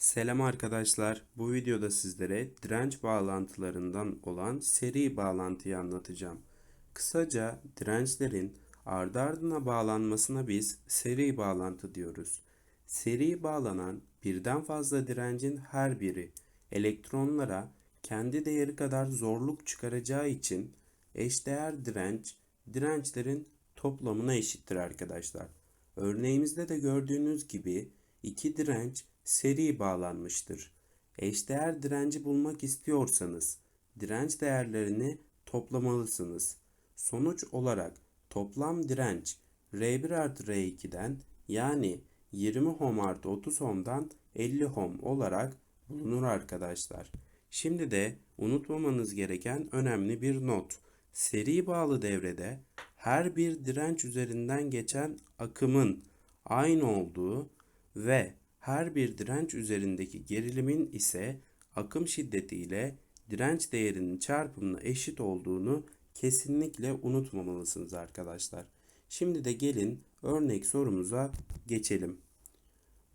Selam arkadaşlar. Bu videoda sizlere direnç bağlantılarından olan seri bağlantıyı anlatacağım. Kısaca dirençlerin ardı ardına bağlanmasına biz seri bağlantı diyoruz. Seri bağlanan birden fazla direncin her biri elektronlara kendi değeri kadar zorluk çıkaracağı için eşdeğer direnç dirençlerin toplamına eşittir arkadaşlar. Örneğimizde de gördüğünüz gibi iki direnç seri bağlanmıştır. Eşdeğer direnci bulmak istiyorsanız direnç değerlerini toplamalısınız. Sonuç olarak toplam direnç R1 artı R2'den yani 20 ohm artı 30 ohm'dan 50 ohm olarak bulunur arkadaşlar. Şimdi de unutmamanız gereken önemli bir not. Seri bağlı devrede her bir direnç üzerinden geçen akımın aynı olduğu ve her bir direnç üzerindeki gerilimin ise akım şiddeti ile direnç değerinin çarpımına eşit olduğunu kesinlikle unutmamalısınız arkadaşlar. Şimdi de gelin örnek sorumuza geçelim.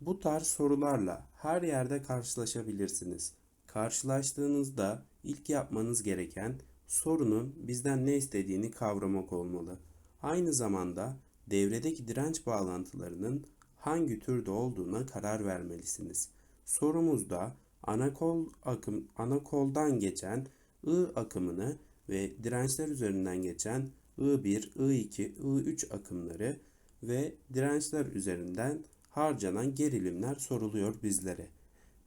Bu tarz sorularla her yerde karşılaşabilirsiniz. Karşılaştığınızda ilk yapmanız gereken sorunun bizden ne istediğini kavramak olmalı. Aynı zamanda devredeki direnç bağlantılarının hangi türde olduğuna karar vermelisiniz. Sorumuzda ana kol akım ana koldan geçen I akımını ve dirençler üzerinden geçen I1, I2, I3 akımları ve dirençler üzerinden harcanan gerilimler soruluyor bizlere.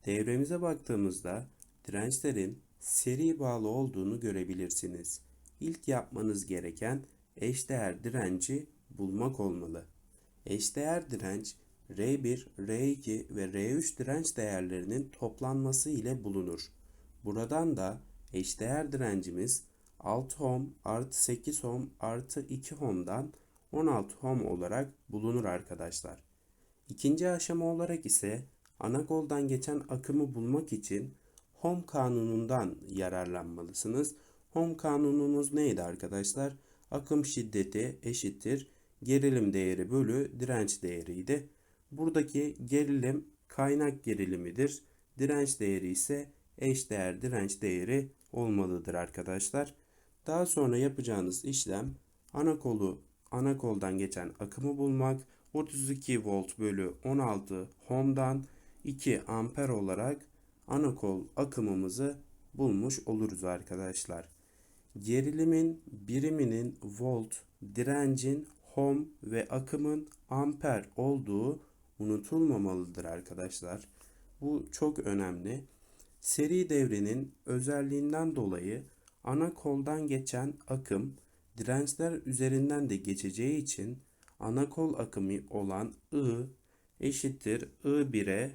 Devremize baktığımızda dirençlerin seri bağlı olduğunu görebilirsiniz. İlk yapmanız gereken eşdeğer direnci bulmak olmalı. Eşdeğer direnç R1, R2 ve R3 direnç değerlerinin toplanması ile bulunur. Buradan da eşdeğer direncimiz 6 ohm artı 8 ohm artı 2 ohm'dan 16 ohm olarak bulunur arkadaşlar. İkinci aşama olarak ise ana koldan geçen akımı bulmak için Ohm kanunundan yararlanmalısınız. Ohm kanunumuz neydi arkadaşlar? Akım şiddeti eşittir gerilim değeri bölü direnç değeriydi. Buradaki gerilim kaynak gerilimidir. Direnç değeri ise eşdeğer direnç değeri olmalıdır arkadaşlar. Daha sonra yapacağınız işlem ana kolu ana koldan geçen akımı bulmak 32 volt bölü 16 ohm'dan 2 amper olarak ana kol akımımızı bulmuş oluruz arkadaşlar. Gerilimin biriminin volt, direncin ohm ve akımın amper olduğu unutulmamalıdır arkadaşlar. Bu çok önemli. Seri devrenin özelliğinden dolayı ana koldan geçen akım dirençler üzerinden de geçeceği için ana kol akımı olan I eşittir I1'e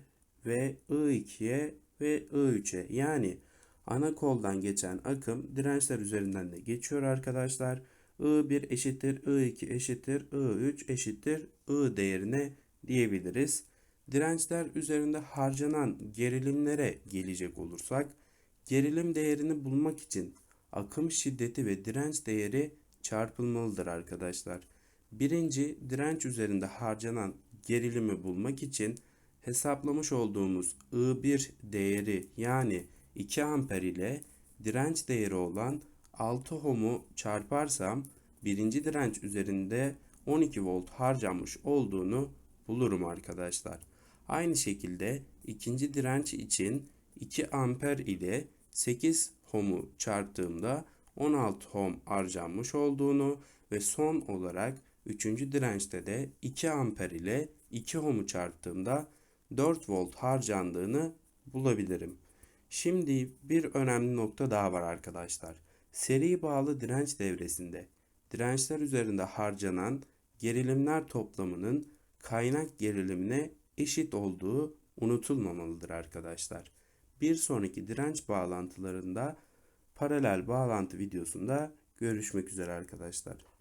ve I2'ye ve I3'e yani ana koldan geçen akım dirençler üzerinden de geçiyor arkadaşlar. I1 eşittir I2 eşittir I3 eşittir I değerine diyebiliriz. Dirençler üzerinde harcanan gerilimlere gelecek olursak gerilim değerini bulmak için akım şiddeti ve direnç değeri çarpılmalıdır arkadaşlar. Birinci direnç üzerinde harcanan gerilimi bulmak için hesaplamış olduğumuz I1 değeri yani 2 amper ile direnç değeri olan 6 ohm'u çarparsam birinci direnç üzerinde 12 volt harcanmış olduğunu bulurum arkadaşlar. Aynı şekilde ikinci direnç için 2 amper ile 8 ohm'u çarptığımda 16 ohm harcanmış olduğunu ve son olarak üçüncü dirençte de 2 amper ile 2 ohm'u çarptığımda 4 volt harcandığını bulabilirim. Şimdi bir önemli nokta daha var arkadaşlar. Seri bağlı direnç devresinde dirençler üzerinde harcanan gerilimler toplamının kaynak gerilimine eşit olduğu unutulmamalıdır arkadaşlar. Bir sonraki direnç bağlantılarında paralel bağlantı videosunda görüşmek üzere arkadaşlar.